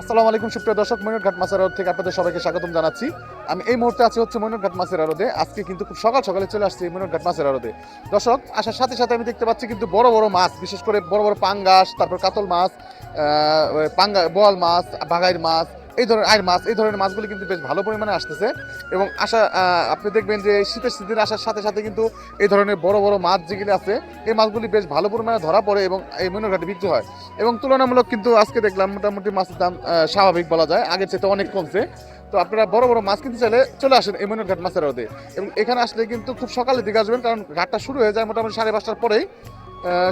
আসসালামু আলাইকুম, সুপ্রিয় দর্শক ময়ূরঘাট মাছের আড়ত থেকে আপনাদের সবাইকে স্বাগতম জানাচ্ছি। আমি এই মুহূর্তে আছি হচ্ছে ময়ূরঘাট মাছের আড়তে। আজকে কিন্তু খুব সকাল সকালে চলে আসছি ময়ূরঘাট মাছের আড়তে। দর্শক, আসার সাথে সাথে আমি দেখতে পাচ্ছি কিন্তু বড় বড় মাছ, বিশেষ করে বড় বড় পাঙ্গাস, তারপর কাতল মাছ পাঙ্গা, বোয়াল মাছ বাগাইর মাছ এই ধরনের আয়ের মাছ এই ধরনের মাছগুলি কিন্তু বেশ ভালো পরিমাণে আসতেছে। এবং আহ, আপনি দেখবেন যে শীতের সিজন আসার সাথে সাথে কিন্তু এই ধরনের বড় বড় মাছ যেগুলি আছে এই মাছগুলি বেশ ভালো পরিমাণে ধরা পড়ে এবং এই ময়ূরঘাটে বিক্রি হয়। এবং তুলনামূলক কিন্তু আজকে দেখলাম মোটামুটি মাছের দাম স্বাভাবিক বলা যায়। আগের চেয়ে অনেক কমছে। তো আপনারা বড় বড় মাছ কিনতে চাইলে চলে আসেন এই ময়ূরঘাট মাছের রোদে এবং এখানে আসলে কিন্তু খুব সকালের দিকে আসবেন কারণ ঘাটটা শুরু হয়ে যায় মোটামুটি সাড়ে পাঁচটার পরেই।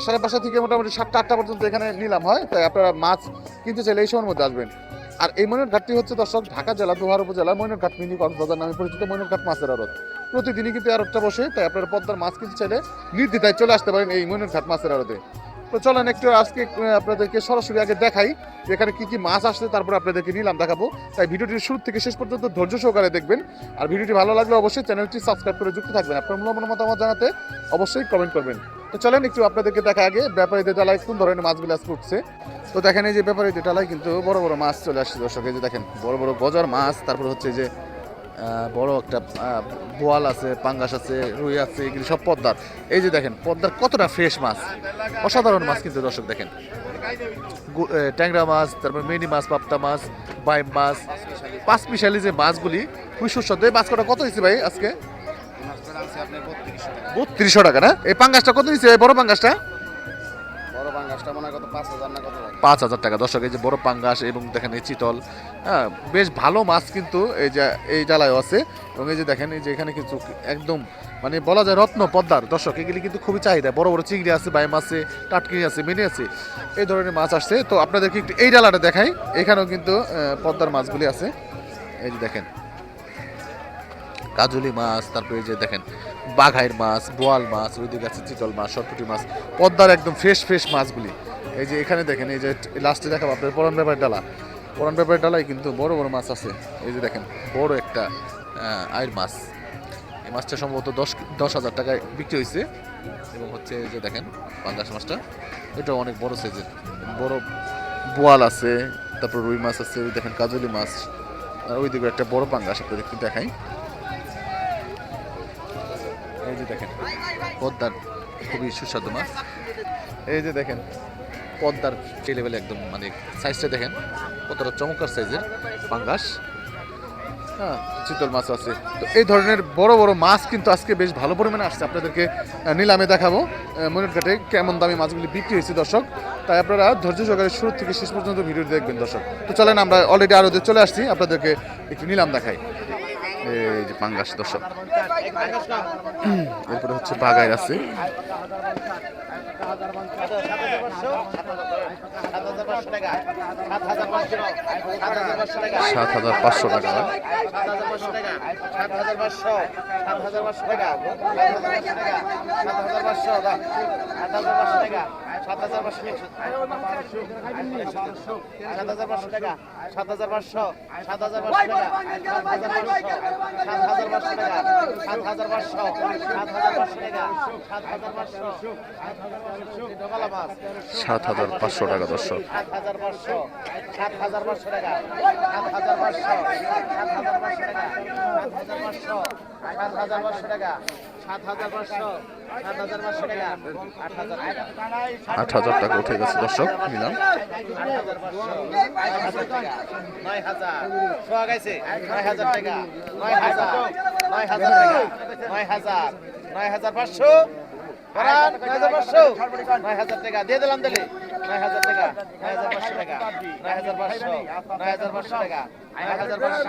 সাড়ে পাঁচটা থেকে মোটামুটি সাতটা আটটা পর্যন্ত এখানে নিলাম হয়। তাই আপনারা মাছ কিনতে চাইলে এই সময়ের মধ্যে আসবেন। আর এই মনের ঘাটটি হচ্ছে দর্শক, ঢাকা জেলা, দোহার উপজেলা মনের ঘাট মিনি কক্সবাজার নামে পরিচিত ঘাট মাছের আড়ত। প্রতিদিনই কিন্তু আড়তটা বসে, তাই আপনারা পদ্মার মাছ কিনতে চাইলে নির্দ্বিধায় চলে আসতে পারেন এই মনের ঘাট মাছের আড়তে। তো চলেন একটু আজকে আপনাদেরকে সরাসরি আগে দেখাই এখানে কি কি মাছ আসছে, তারপর আপনাদেরকে নিলাম, দেখাবো। তাই ভিডিওটি শুরু থেকে শেষ পর্যন্ত ধৈর্য সহকারে দেখবেন। আর ভিডিওটি ভালো লাগলে অবশ্যই চ্যানেলটি সাবস্ক্রাইব করে যুক্ত থাকবেন। আপনার মূল্যবান মতামত জানাতে অবশ্যই কমেন্ট করবেন। তো চলেন একটু আপনাদেরকে দেখা আগে ব্যাপারীদের ডালায় কোন ধরনের মাছগুলো আজকে উঠছে। তো দেখেন এই যে ব্যাপারীদের ডালায় কিন্তু বড় বড় মাছ চলে আসছে দর্শক, এই যে দেখেন, বড় বড় গজার মাছ, তারপর হচ্ছে যে বড় একটা বোয়াল আছে পাঙ্গাস আছে রুই আছে এগুলি সব পদ্মার। এই যে দেখেন পদ্মার কতটা ফ্রেশ মাছ। অসাধারণ মাছ কিন্তু দর্শক দেখেন। ট্যাংরা মাছ তারপর মিনি মাছ পাপ্তা মাছ বাইম মাছ। পাঁচ মিশালি যে মাছগুলি খুবই সুস্বাদু। এই মাছ কটা কত হয়েছে ভাই আজকে? বত্রিশশো টাকা। না? এই পাঙ্গাসটা কত এই বড় পাঙ্গাসটা? পাঁচ হাজার টাকা? দর্শক, এই যে বড় পাঙ্গাস এবং দেখেন এই চিতল হ্যাঁ বেশ ভালো মাছ কিন্তু এই যে, এই ডালায় আছে। এবং এই যে দেখেন, এই যে এখানে কিছু একদম মানে বলা যায় রত্ন পদ্মার। দর্শক, এগুলি কিন্তু খুবই চাহিদা। বড় বড় চিংড়ি আছে, বাইম আছে টাটকিনি আছে, মিনি আছে, এই ধরনের মাছ আসছে। তো আপনাদেরকে একটু এই ডালাটা দেখাই। এখানেও কিন্তু পদ্মার মাছগুলি আছে। এই যে দেখেন, কাজলি মাছ, তারপরে এই যে দেখেন বাঘাইর মাছ, বোয়াল মাছ, ওইদিকে আছে চিতল মাছ সরপুটি মাছ, পদ্মার একদম ফ্রেশ ফ্রেশ মাছগুলি। এই যে এখানে দেখেন, এই যে লাস্টে দেখাবো আপনার পরান ব্যাপার ডালা। পরান ব্যাপার ডালায় কিন্তু বড় বড় মাছ আছে। এই যে দেখেন, বড় একটা আয়ের মাছ। এই মাছটা সম্ভবত দশ দশ হাজার টাকায় বিক্রি হয়েছে। এবং হচ্ছে এই যে দেখেন, পাঙ্গাস মাছটা। এটা অনেক বড় সাইজের বড় বোয়াল আছে, তারপর রুই মাছ আছে দেখেন কাজলি মাছ। আর ওইদিকে একটা বড় পাঙ্গাস আপনাদের একটু দেখাই এই যে দেখেন। পদ্মার খুবই সুস্বাদু মাছ। এই যে দেখেন, পদ্মার সেই লেভেলে একদম মানে সাইজটা দেখেন, কতটা চমৎকার সাইজের পাঙ্গাস। হ্যাঁ চিতল মাছ আছে। তো এই ধরনের বড় বড় মাছ কিন্তু আজকে বেশ ভালো পরিমাণে আসছে। আপনাদেরকে নিলামে দেখাবো মনের ঘাটে কেমন দামি মাছগুলি বিক্রি হয়েছে, দর্শক। তাই আপনারা ধৈর্য সহকারে শুরু থেকে শেষ পর্যন্ত ভিডিও দেখবেন, দর্শক। তো চলেন আমরা অলরেডি আরও চলে আসছি, আপনাদেরকে একটু নিলাম দেখাই। এই যে পাঙ্গাস দর্শক। এরপরে হচ্ছে বাগাইর আছে সাত হাজার পাঁচশো টাকা। সাত হাজার পাঁচশো টাকা। দর্শক সাত হাজার পাঁচশো সাত পাঁচশো টাকা সাত পাঁচশো সাত হাজার পাঁচশো টাকা সাত হাজার পাঁচশো টাকা সাত হাজার পাঁচশো সাত হাজার পাঁচশো টাকা আট হাজার টাকা আট হাজার টাকা সাত হাজার দর্শক নিলাম আট হাজার টাকা নয় হাজার টাকা নয় হাজার সোয়া গেছে নয় হাজার টাকা নয় হাজার নয় হাজার টাকা নয় হাজার নয় হাজার পাঁচশো করান নয় হাজার পাঁচশো নয় হাজার টাকা দিয়ে দিলাম দিলে নয় হাজার টাকা নয় হাজার পাঁচশো টাকা নয় হাজার পাঁচশো নয় হাজার পাঁচশো টাকা নয় হাজার পাঁচশো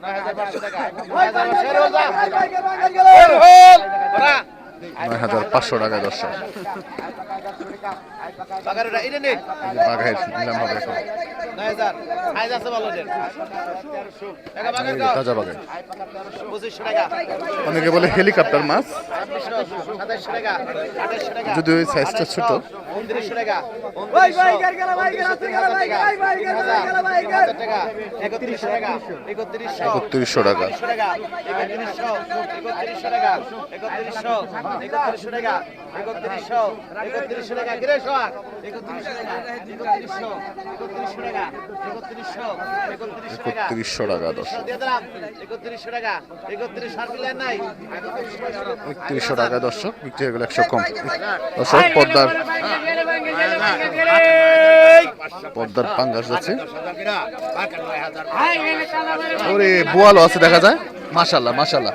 নয় হাজার পাঁচশো টাকা নয় হাজার পাঁচশো এর পাঁচশো টাকা অনেকে বলে হেলিকপ্টার মাছ। যদি ওই সাইজটা ছোট। একত্রিশশো টাকা। একত্রিশশো টাকা একত্রিশশো একত্রিশশো একত্রিশশো টাকা একত্রিশশো একত্রিশশো টাকা একত্রিশশো একত্রিশশো টাকা কিরে সোহাগ একত্রিশশো টাকা একত্রিশশো একত্রিশশো টাকা একত্রিশশো একত্রিশশো টাকা একত্রিশশো টাকা দর্শক দিয়ে দিলাম একত্রিশশো টাকা একত্রিশ আর মিলেন নাই একত্রিশশো টাকা দর্শক বিক্রি হয়ে গেল একশো কম দর্শক পদ্মার পদ্মার পাঙ্গাস যাচ্ছে ওরে বোয়ালও আছে দেখা যায় মাশাল্লাহ মাশাল্লাহ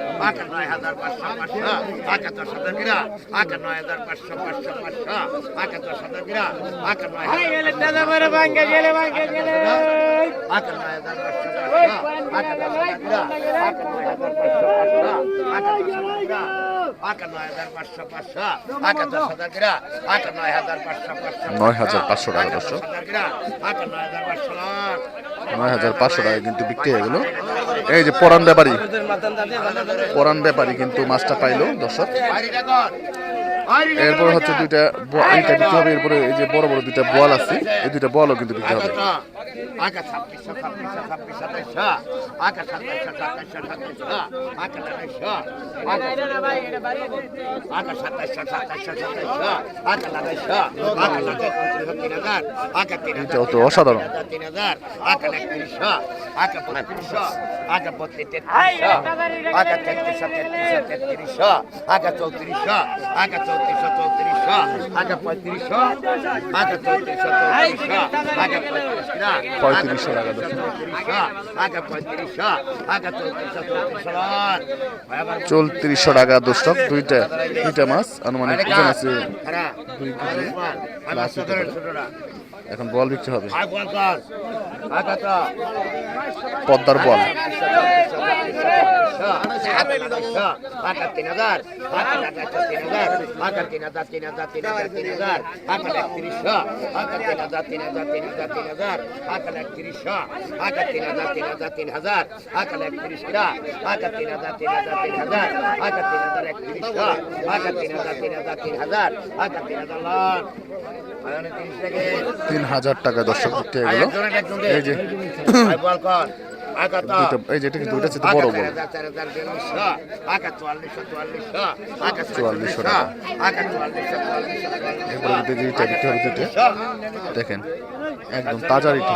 আটানব্বই হাজার পাঁচশো পাঁচশো আটাত্তর সাতের কিরা আটানব্বই হাজার পাঁচশো পাঁচশো পাঁচশো আটাত্তর সাতের কিরা আটানব্বই আটানব্বই হাজার পাঁচশো পাঁচশো আটাত্তর সাতের কিরা আটানব্বই হাজার পাঁচশো পাঁচশো আটাত্তর সাতের কিরা নয় হাজার পাঁচশো টাকা দর্শক নয় হাজার পাঁচশো টাকা কিন্তু বিক্রি হয়ে গেল। এই যে পরান ব্যাপারী। পরান ব্যাপারী কিন্তু মাছটা পাইলো দর্শক। এরপর হচ্ছে দুইটা এইটা দিতে হবে এরপরে এই যে বড় বড় দুইটা বল আছে এই দুইটা বলও কিন্তু দিতে হবে। এটাও তো অসাধারণ। আগা চৌত্রিশ আগা চৌত্রিশ চৌত্রিশশো টাকা দর্শক দুইটা দুইটা মাছ আনুমানিক আছে এখন বল দিচ্ছে হবে। পদ্মার বল। তিন হাজার টাকা দর্শক এই যে এই যে এটা কিন্তু ওইটা হচ্ছে বড়। বল চুয়াল্লিশশো টাকা। এরপরে কিন্তু দুইটা বিক্রি হবে দুইটা দেখেন একদম তাজা রিটা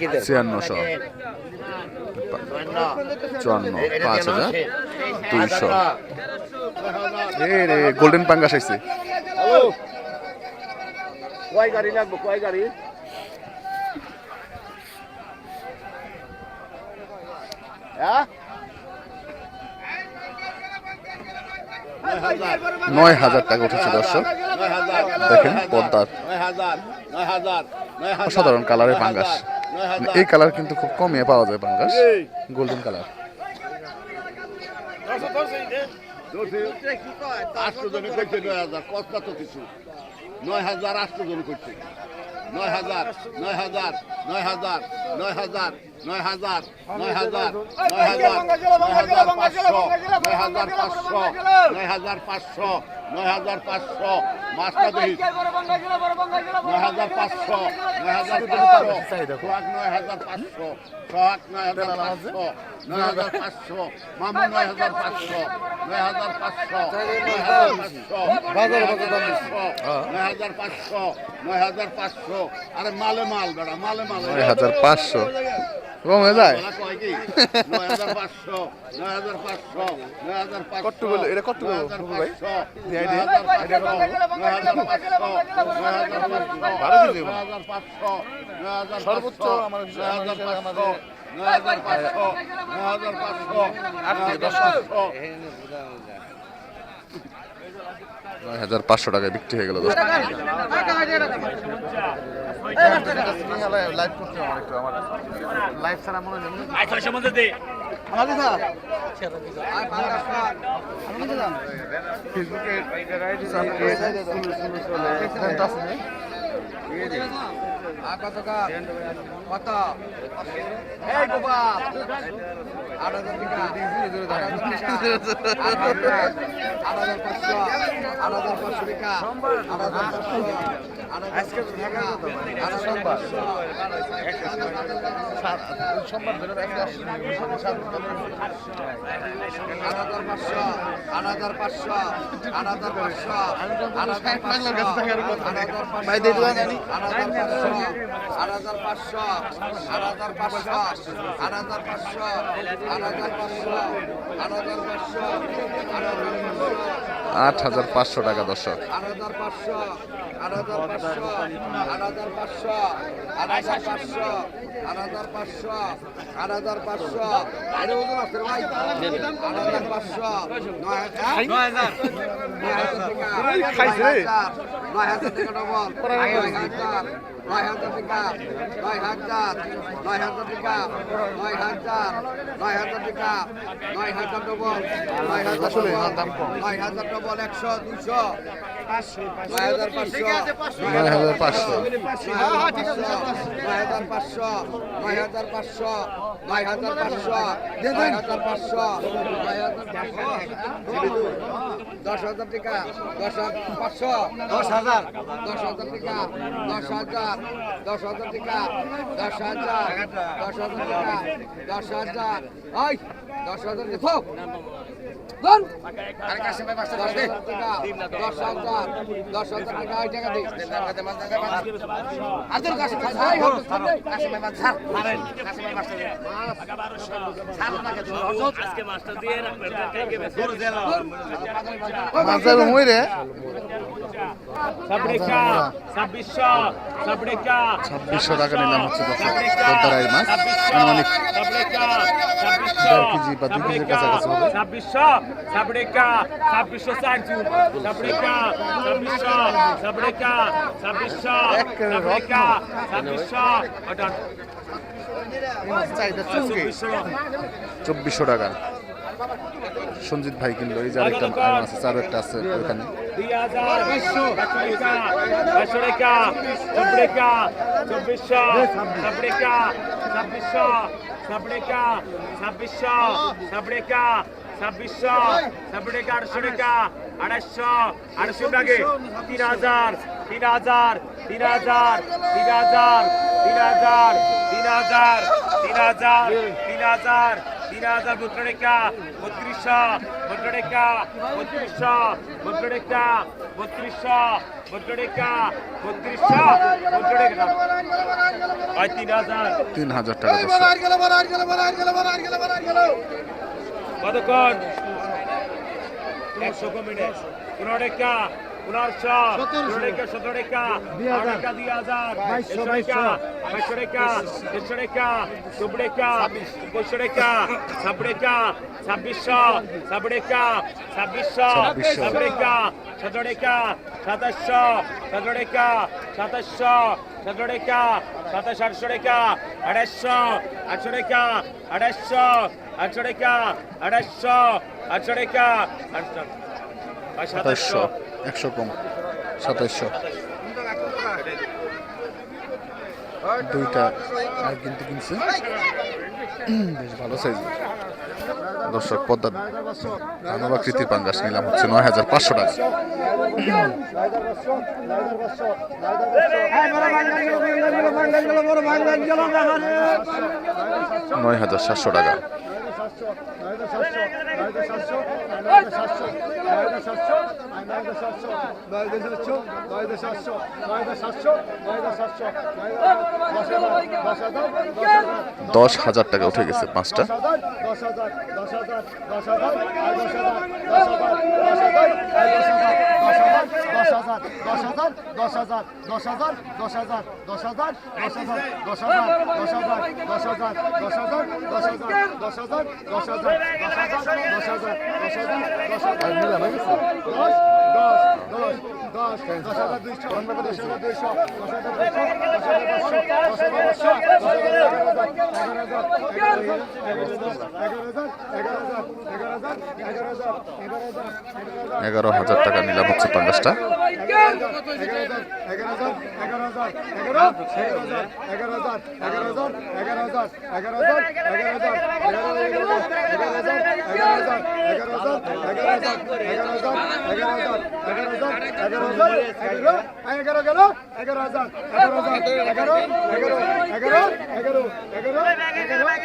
ছিয়ান্নশো। চুয়ান্ন পাঁচ হাজার দুইশো। এ রে গোল্ডেন পাঙ্গাস আইছে কয় গাড়ি লাগবো কয় গাড়ি? হ্যাঁ? নয় হাজার টাকা উঠেছে দর্শক। দেখেন পদ্মার অসাধারণ কালারের পাঙ্গাস। এই কালার কিন্তু খুব কমে পাওয়া যায় পাঙ্গাস গোল্ডেন কালার নয় হাজার তো কিছু। নয় হাজার করছে। নয় হাজার নয় হাজার নয় হাজার নয় হাজার নয় হাজার নয় হাজার নয় হাজার নয় হাজার পাঁচশো নয় হাজার পাঁচশো নয় হাজার পাঁচশো নয় হাজার পাঁচশো মাছটা দেখি নয় হাজার পাঁচশো নয় হাজার পাঁচশো সোহাগ নয় হাজার পাঁচশো সোহাগ নয় হাজার পাঁচশো নয় হাজার পাঁচশো মামু নয় হাজার পাঁচশো নয় হাজার পাঁচশো নয় হাজার পাঁচশো নয় হাজার পাঁচশো নয় হাজার পাঁচশো আরে মালে মাল বেড়া মালে মাল নয় হাজার পাঁচশো কম হয়ে যায় কত বলো এটা কত বলো ভাই ভালো দিয়ে সর্বোচ্চ আমার আট থেকে দশ নয় হাজার পাঁচশো টাকায় বিক্রি হয়ে গেল লাইভ করতে আমার একটু আমার লাইভ ছাড়া মনে হয় ফেসবুকে কত এই গোপাল আট হাজার টাকা। আট হাজার পাঁচশো। আট হাজার পাঁচশো। টাকা আট হাজার টাকা আট হাজার পাঁচশো সোমবার। ধরে একটা আট হাজার পাঁচশো আট হাজার পাঁচশো আট হাজার পাঁচশো হাজার থাকার কথা। আট হাজার পাঁচশো আট হাজার পাঁচশো আট হাজার পাঁচশো আট হাজার পাঁচশো। আট হাজার পাঁচশো টাকা দর্শক। নয় হাজার টাকা ডবল নয় হাজার টাকা নয় হাজার নয় হাজার টাকা নয় হাজার নয় হাজার টাকা নয় হাজার ডবল নয় হাজার। নয় হাজার ডবল একশো দুশো নয় হাজার পাঁচশো নয় হাজার পাঁচশো নয় হাজার পাঁচশো নয় হাজার পাঁচশো নয় হাজার পাঁচশো নয় হাজার পাঁচশো নয় হাজার দশ হাজার টাকা দশ হাজার পাঁচশো দশ হাজার দশ হাজার টাকা দশ হাজার দশ হাজার টাকা দশ হাজার দশ হাজার টাকা দশ হাজার। ওই দশ হাজার থাক। মাছের হুঁই রে ছাব্বিশশো টাকা নিলাম হচ্ছে দর্শক পদ্মারাই মাছ আনুমানিক সাবরেকা দেড় কেজি বা দুই কেজির কাছাকাছি হবে ছাব্বিশশো সাবরেকা ছাব্বিশশো চারজু সাবরেকা ছাব্বিশশো সাবরেকা ছাব্বিশশো সাবরেকা ছাব্বিশশো ওটা চব্বিশশো টাকা সঞ্জিত ভাই কিনলো এই যে আরেকটা আছে আরও একটা আছে ওখানে ছাব্বিশশো ছাব্বিশশো আটশো টাকা আড়াইশো আড়াইশো টাকা তিন হাজার তিন হাজার তিন হাজার তিন হাজার তিন হাজার তিন হাজার তিন হাজার তিন হাজার তিন হাজার। বত্র টাকা বত্রিশশো বত্র টাকা বত্রিশশো বত্র টাকা বত্রিশশো বত্র টাকা বত্রিশশো বত্র টাকা তিন হাজার তিন হাজার টাকা কতক্ষণ? একশো কমিটে পনেরো টাকা পনেরোশো পনেরো টাকা সতেরো টাকা টাকা দুই হাজার একশো টাকা বাইশশো টাকা দেড়শো টাকা চব্বিশ টাকা পঁয়ষট্টি টাকা ছাব্বিশ টাকা ছাব্বিশশো ছাব্বিশ টাকা ছাব্বিশশো। ছাব্বিশ টাকা সতেরো টাকা সাতাশশো সতেরো টাকা সাতাশশো সতেরো টাকা সাতাশ আটশো টাকা আড়াইশো আটশো টাকা আড়াইশো আটশো টাকা আড়াইশো আটশো টাকা আটশো সাতাইশশো। একশো কম। সাতাইশশো। দুইটা আর কিন্তু কিনছে। বেশ ভালো সাইজ দর্শক, পদ্মা মানবাকৃতির পাঙ্গাস নিলাম হচ্ছে নয় হাজার পাঁচশো টাকা। নয় হাজার সাতশো টাকা। সাতশো দশ হাজার টাকা উঠে গেছে পাঁচটা এগারো হাজার টাকা নিলাম হচ্ছে পাঙ্গাসটা। এগারো গেল এগারো হাজার এগারো হাজার এগারো এগারো এগারো এগারো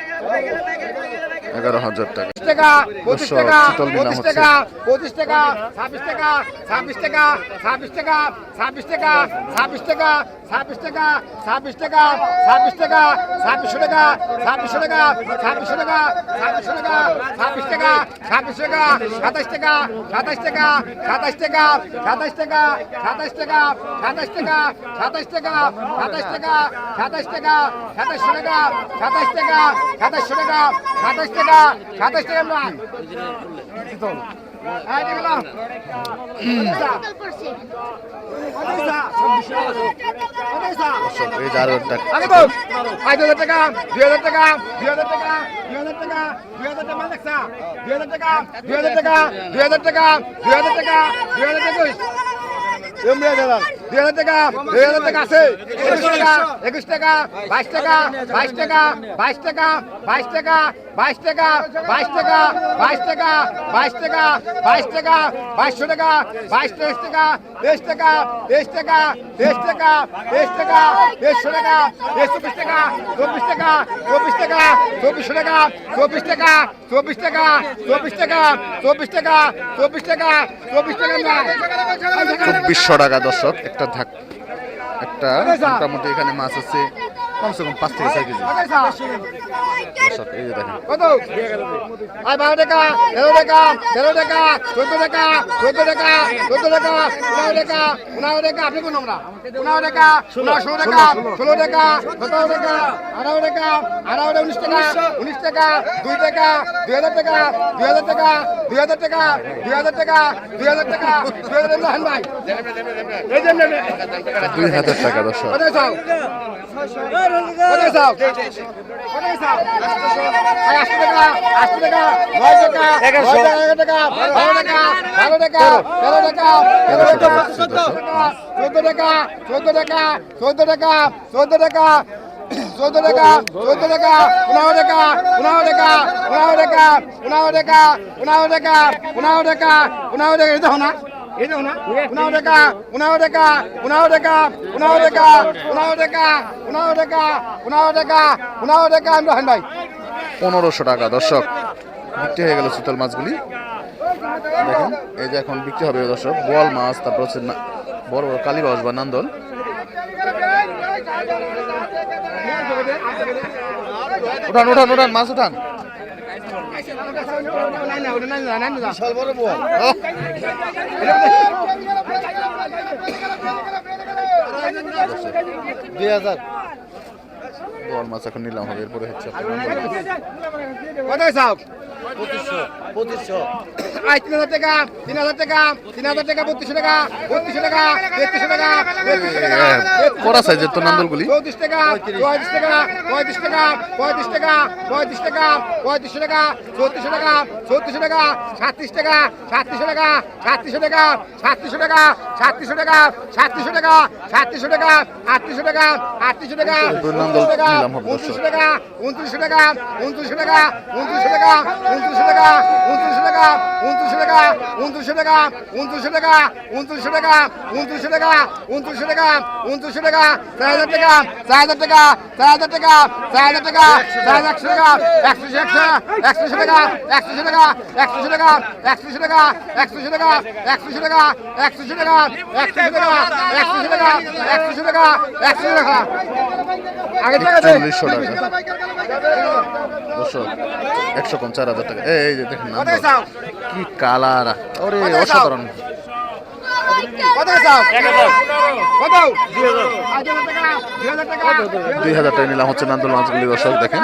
এগারো এগারো হাজার টাকা পঁচিশ টাকা পঁচিশ। টাকা পঁচিশ টাকা ছাব্বিশ টাকা ছাব্বিশ টাকা ছাব্বিশ টাকা ছাব্বিশ টাকা ছাব্বিশ টাকা ছাব্বিশ টাকা ছাব্বিশ টাকা ছাব্বিশ টাকা ছাব্বিশশো টাকা ছাব্বিশশো টাকা ছাব্বিশশো টাকা ছাব্বিশশো টাকা ছাব্বিশ টাকা ছাব্বিশ টাকা সাতাশ টাকা সাতাশ টাকা সাতাশ টাকা সাতাশ টাকা সাতাশ টাকা সাতাশ টাকা সাতাশ টাকা সাতাশ টাকা সাতাশ টাকা সাতাশশো টাকা সাতাশ টাকা সাতাশশো টাকা সাতাশ টাকা সাতাশ টাকা না এই দেখলাম দর্শক এই যে আরও একটা আগে তো পাঁচ হাজার টাকা দুই হাজার টাকা দুই হাজার টাকা দুই হাজার টাকা দুই হাজার টাকা দুই হাজার টাকা দুই হাজার টাকা দুই হাজার টাকা দুই হাজার টাকা দুই হাজার টাকা হাজার টাকা দুই টাকা আছে একুশ টাকা একুশ টাকা বাইশ টাকা বাইশ টাকা বাইশ টাকা বাইশ টাকা বাইশ টাকা বাইশ টাকা বাইশ টাকা বাইশ টাকা বাইশ টাকা বাইশশো টাকা বাইশ তেইশ টাকা তেইশ টাকা তেইশ টাকা তেইশ টাকা তেইশ টাকা তেইশশো টাকা তেইশ টাকা চব্বিশ টাকা চব্বিশ টাকা চব্বিশশো টাকা চব্বিশ টাকা চব্বিশ টাকা চব্বিশ টাকা চব্বিশ টাকা চব্বিশ টাকা চব্বিশ টাকা চব্বিশশো টাকা দর্শক, একটা ধাক একটা মোটামুটি এখানে মাছ আছে। কমসে কম পাঁচ থেকে ছয় কেজি। এই যে দেখেন। আয় বারো টাকা তেরো টাকা তেরো টাকা চোদ্দ টাকা চোদ্দ টাকা চোদ্দ টাকা পনেরো টাকা পনেরো টাকা আপনি কোন আমরা? পনেরো টাকা পনেরো ষোলো টাকা ষোলো টাকা সতেরো টাকা আঠারো টাকা আঠারো উনিশ টাকা উনিশ টাকা দুই টাকা দুই হাজার টাকা দুই হাজার টাকা দুই হাজার টাকা দুই হাজার টাকা দুই হাজার টাকা দুই হাজার টাকা ভাই। দুই হাজার টাকা দর্শক। আশি টাকা চোদ্দ টাকা চোদ্দ টাকা চোদ্দ টাকা চোদ্দ টাকা চোদ্দ টাকা চোদ্দ টাকা পনেরো টাকা পনেরো টাকা পনেরো টাকা পনেরো টাকা পনেরো টাকা পনেরো টাকা পনেরো টাকা এই না এই দেখো না পনেরো টাকা পনেরো টাকা পনেরো টাকা পনেরো টাকা পনেরো টাকা পনেরো টাকা পনেরো টাকা পনেরো টাকা ভাই। পনেরোশো টাকা দর্শক। বিক্রি হয়ে গেল শীতল মাছগুলি। দেখেন এই যে এখন বিক্রি হবে দর্শক বোয়াল মাছ তারপর হচ্ছে বড় বড় কালীবাস বা নান্দল। উঠান উঠান উঠান মাছ উঠান। দুই হাজার। বোয়াল মাছ এখন নিলাম হবে এরপরে হচ্ছে মাছ। চাও পঁচিশশো। তিন হাজার টাকা তিন হাজার টাকা তিন হাজার টাকা বত্রিশশো টাকা বত্রিশশো টাকা তেত্রিশশো টাকা তেত্রিশশো টাকা কড়া সাইজের তো নান্দলগুলি। চৌত্রিশ টাকা পঁয়ত্রিশ টাকা পঁয়ত্রিশ টাকা পঁয়ত্রিশ টাকা পঁয়ত্রিশ টাকা পঁয়ত্রিশশো টাকা চৌত্রিশশো টাকা চৌত্রিশশো টাকা সাতত্রিশ টাকা সাতত্রিশশো টাকা সাতত্রিশশো টাকা সাতত্রিশশো টাকা সাতত্রিশশো টাকা সাতত্রিশশো টাকা সাতত্রিশশো টাকা আটত্রিশশো টাকা আটত্রিশশো টাকা নান্দল। টাকা নিলাম হবে। উনত্রিশশো টাকা উনত্রিশশো টাকা উনত্রিশশো টাকা উনত্রিশশো টাকা উনত্রিশশো টাকা উনত্রিশশো টাকা উনত্রিশশো টাকা উনত্রিশশো টাকা উনত্রিশশো টাকা উনত্রিশশো টাকা উনত্রিশশো টাকা উনত্রিশশো টাকা উনত্রিশশো টাকা চার হাজার টাকা চার হাজার টাকা চার হাজার টাকা চার হাজার টাকা চার একশো টাকা একশো একশো একশো টাকা একশো টাকা একশো টাকা একশো টাকা একশো টাকা একশো টাকা একশো টাকা একশো টাকা একশো টাকা একশো টাকা একশো টাকা আগে টাকা চল্লিশশো টাকা দুশো একশো কম চার হাজার টাকা। এই যে দেখেন কি কালার ওরে অসাধারণ। দুই হাজার টাকা নিলাম হচ্ছে নান্দল মাছগুলি দর্শক, দেখেন।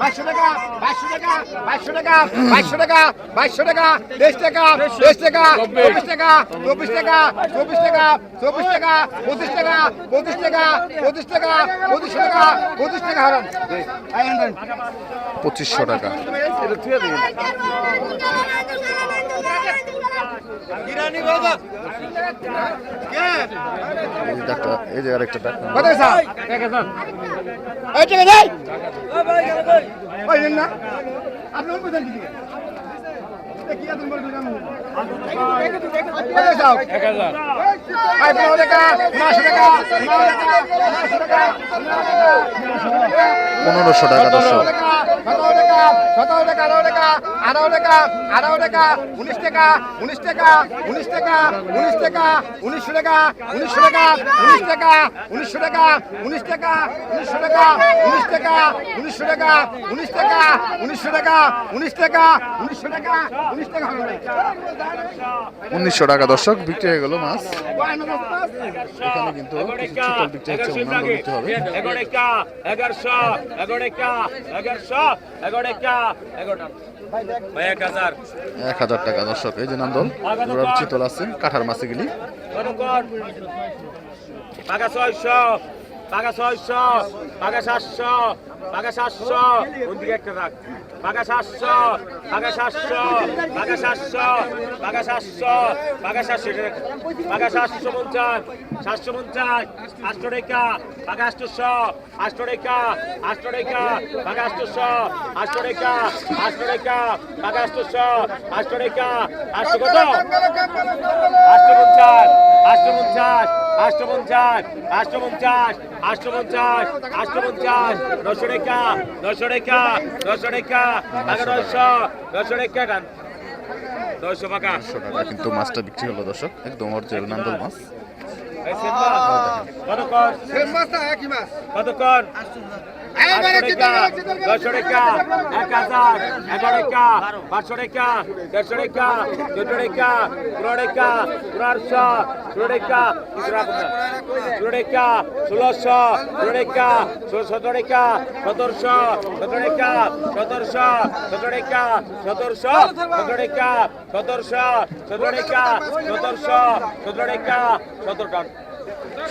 বাইশশো টাকা। বাইশশো টাকা বাইশশো টাকা বাইশশো টাকা বাইশশো টাকা তেইশ টাকা তেইশ টাকা চব্বিশ টাকা চব্বিশ টাকা চব্বিশ টাকা চব্বিশ টাকা পঁচিশ টাকা পঁচিশ টাকা পঁচিশ টাকা পঁচিশ টাকা পঁচিশ টাকা পঁচিশশো টাকা এই যে আরেকটা আপনি পনেরোশো টাকা দর্শক সতেরো টাকা আঠারো টাকা আঠারো টাকা আঠারো টাকা উনিশ টাকা উনিশ টাকা উনিশ টাকা উনিশ টাকা উনিশশো টাকা উনিশশো টাকা উনিশ টাকা উনিশশো টাকা উনিশ টাকা উনিশশো টাকা উনিশ টাকা উনিশশো টাকা উনিশ টাকা উনিশশো টাকা উনিশ টাকা উনিশশো টাকা উনিশ টাকা উনিশশো টাকা দর্শক বিক্রি হয়ে গেল মাছ। এখানে কিন্তু শীতল বিক্রি হচ্ছে অন্যান্য বিক্রি হবে। এগারোটা এগারোশো এগারোশো এগারোটা এগারোটা এক হাজার। টাকা দর্শক এই যে নান্দল চিতল আছে কাঠার মাছ কতক্ষণ পাকা ছয়শো পাকা ছয়শো পাকা সাতশো পাকা সাতশো। ওদিকে একটা রাখ। পাকা সাতশো পাকা সাতশো পাকা সাতশো পাকা সাতশো পাকা সাতশো। পাকা সাতশো পঞ্চাশ সাতশো পঞ্চাশ আটশো টাকা পাকা আটশোশো আটশো টাকা আটশো টাকা পাকা আটশোশো আটশো টাকা আটশো টাকা পাকা আটশোশো আটশো টাকা আটশো কত আটশো পঞ্চাশ আটশো পঞ্চাশ আটশো পঞ্চাশ আটশো পঞ্চাশ আটশো পঞ্চাশ আটশো পঞ্চাশ নশো রেখা নশো রেখা নশো টাকা নয়শো নশো রেখা গান নয়শো টাকা। একশো টাকা কিন্তু মাছটা বিক্রি হলো দর্শক একদম অরিজিনাল নান্দল মাছ। কতক্ষণ কতক্ষণ আটশো টাকা দশশো টাকা এক হাজার এগারো টাকা পাঁচশো টাকা দেড়শো টাকা চোদ্দ টাকা পনেরো টাকা পনেরোশো ষোলো টাকা ষোলো টাকা ষোলোশো ষোলো টাকা সতেরো টাকা সতেরোশো সতেরো টাকা সতেরোশো সতেরো টাকা সতেরোশো সতেরো টাকা সতেরোশো সতেরো টাকা সতেরোশো সতেরো টাকা সতেরো টাকা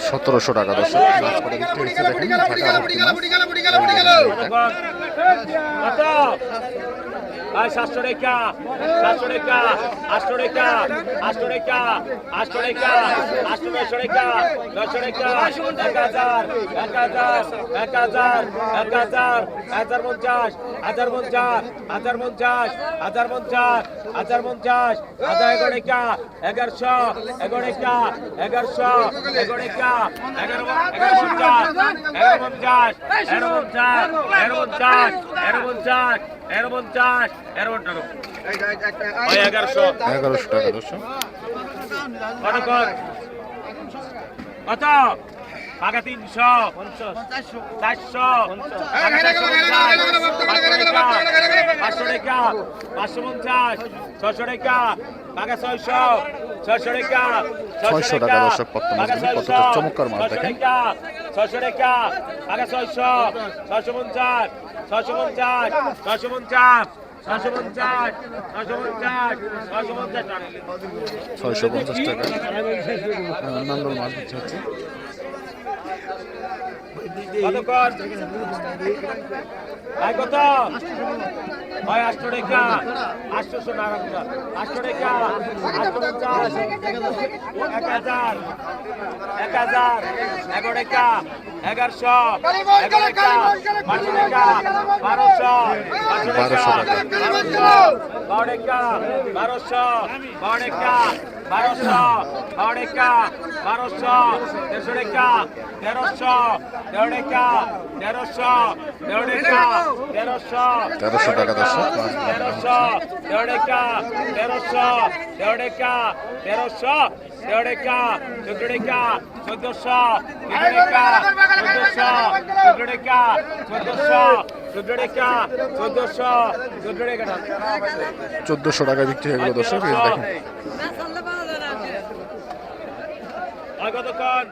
সতেরোশো টাকা দর্শক দেখেন সাতশো টাকা সাতশো টাকা, আটশো টাকা আটশো টাকা এক হাজার এক হাজার এক হাজার এক হাজার হাজার পঞ্চাশ হাজার পঞ্চাশ হাজার পঞ্চাশ হাজার পঞ্চাশ হাজার পঞ্চাশ, হাজার এগারো এগারোশো এগারো এগারোশো, এগারো এগারো পঞ্চাশ এগারো পঞ্চাশ এগারো পঞ্চাশ এগারো পঞ্চাশ এগারো পঞ্চাশ এগারো পঞ্চাশ এগারোশো। টাকা দর্শক। কত? পাকা তিনশো চারশো পাঁচশো টাকা পাঁচশো পঞ্চাশ ছশো টাকা পাকা ছয়শো ছয়শো টাকা ছয়শো টাকা দর্শক কতটা চমৎকার মাছ দেখেন। ছয়শো টাকা পাকা ছয়শো ছয়শো পঞ্চাশ ছয়শো পঞ্চাশ ছয়শো পঞ্চাশ ছয়শো পঞ্চাশ টাকা। টাকা। আহ, নান্দল মাছ বিক্রি হচ্ছে কত? ভাই আটশো টাকা। আটশোশো রাখুন আটশো টাকা। আটশো পঞ্চাশ। এক হাজার। এক হাজার। এগারো টাকা এগারোশো বারোশো টাকা। বারোশো বারোশো বারোশো বারোশো বারোশো দেড়শো টাকা তেরোশো তেরো টাকা তেরোশো তেরোশো তেরোশো টাকা দর্শক। মাছগুলো তেরোশো তেরো তেরোশো তেরোশো চোদ্দশো চোদ্দ টাকা চোদ্দশো চোদ্দশো চোদ্দশো চোদ্দোশো বিক্রি হয়ে গেল দর্শক দেখেন। আর কতক্ষণ